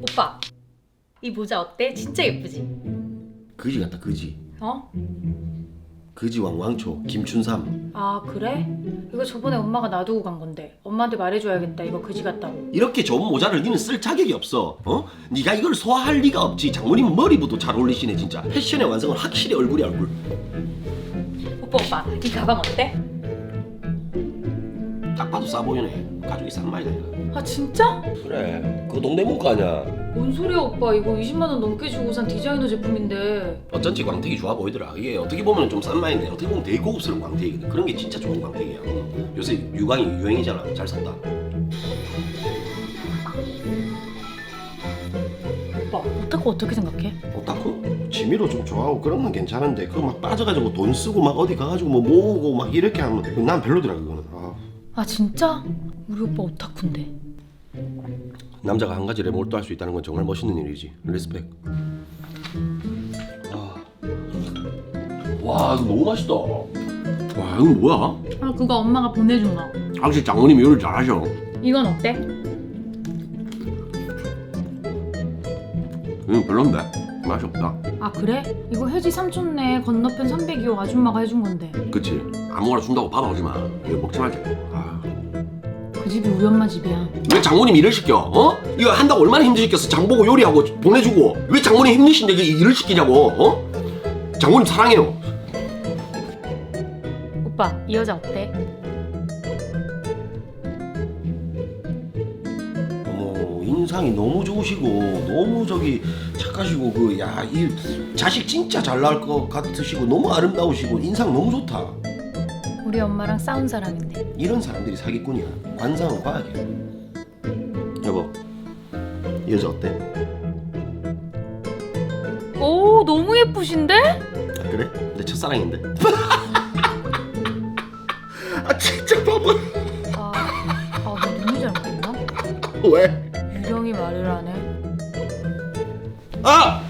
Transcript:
오빠 이 모자 어때? 진짜 예쁘지? 그지 같다 그지 어? 그지 왕왕초 김춘삼 아 그래? 이거 저번에 엄마가 놔두고 간 건데 엄마한테 말해줘야겠다 이거 그지 같다고 이렇게 좋은 모자를 니는 쓸 자격이 없어 어? 네가 이걸 소화할 리가 없지 장모님 머리부터 잘 어울리시네 진짜 패션의 완성은 확실히 얼굴이 얼굴 오빠 오빠 이 가방 어때? 딱 봐도 싸 보이네. 가죽이 싼 말이다 이거. 아 진짜? 그래. 그거 동네 문구 아냐 뭔 소리야 오빠. 이거 20만 원 넘게 주고 산 디자이너 제품인데. 어쩐지 광택이 좋아 보이더라. 이게 어떻게 보면 좀싼 마인데 어떻게 보면 되게 고급스러운 광택이거든. 그런 게 진짜 좋은 광택이야. 응. 요새 유광이 유행이잖아. 잘 샀다. 오빠 오타쿠 어떻게 생각해? 오타쿠? 취미로 좀 좋아하고 그런 건 괜찮은데 그거 막 빠져가지고 돈 쓰고 막 어디 가가지고 뭐 모으고 막 이렇게 하면 난 별로더라 그거는. 아. 아 진짜? 우리 오빠 오타쿠인데 남자가 한 가지에 몰두할 수 있다는 건 정말 멋있는 일이지 리스펙 아. 와 이거 너무 맛있다 와 이거 뭐야? 아 그거 엄마가 보내준 거 확실히 장모님이 요리를 잘하셔 이건 어때? 이건 별론데 맛이 없다 아 그래? 이거 혜지 삼촌네 건너편 302호 아줌마가 해준 건데 그치 아무거나 준다고 밥 오지 마 이거 먹지 말자 아. 그 집이 우리 엄마 집이야 왜 장모님 일을 시켜? 어? 이거 한다고 얼마나 힘드시겠어 장보고 요리하고 보내주고 왜 장모님 힘드신데 이게 일을 시키냐고 어? 장모님 사랑해요 오빠 이 여자 어때? 어머 인상이 너무 좋으시고 너무 저기 착하시고 그 야 이 자식 진짜 잘 낳을 것 같으시고 너무 아름다우시고 인상 너무 좋다 우리 엄마랑 싸운 사람인데 이런 사람들이 사기꾼이야 관상은 과학이야 여보 이 여자 어때? 오 너무 예쁘신데? 아, 그래? 내 첫사랑인데 아 진짜 바보 아, 아, 내 눈이 잘못됐나? 왜? 유령이 말을 안 해. 아!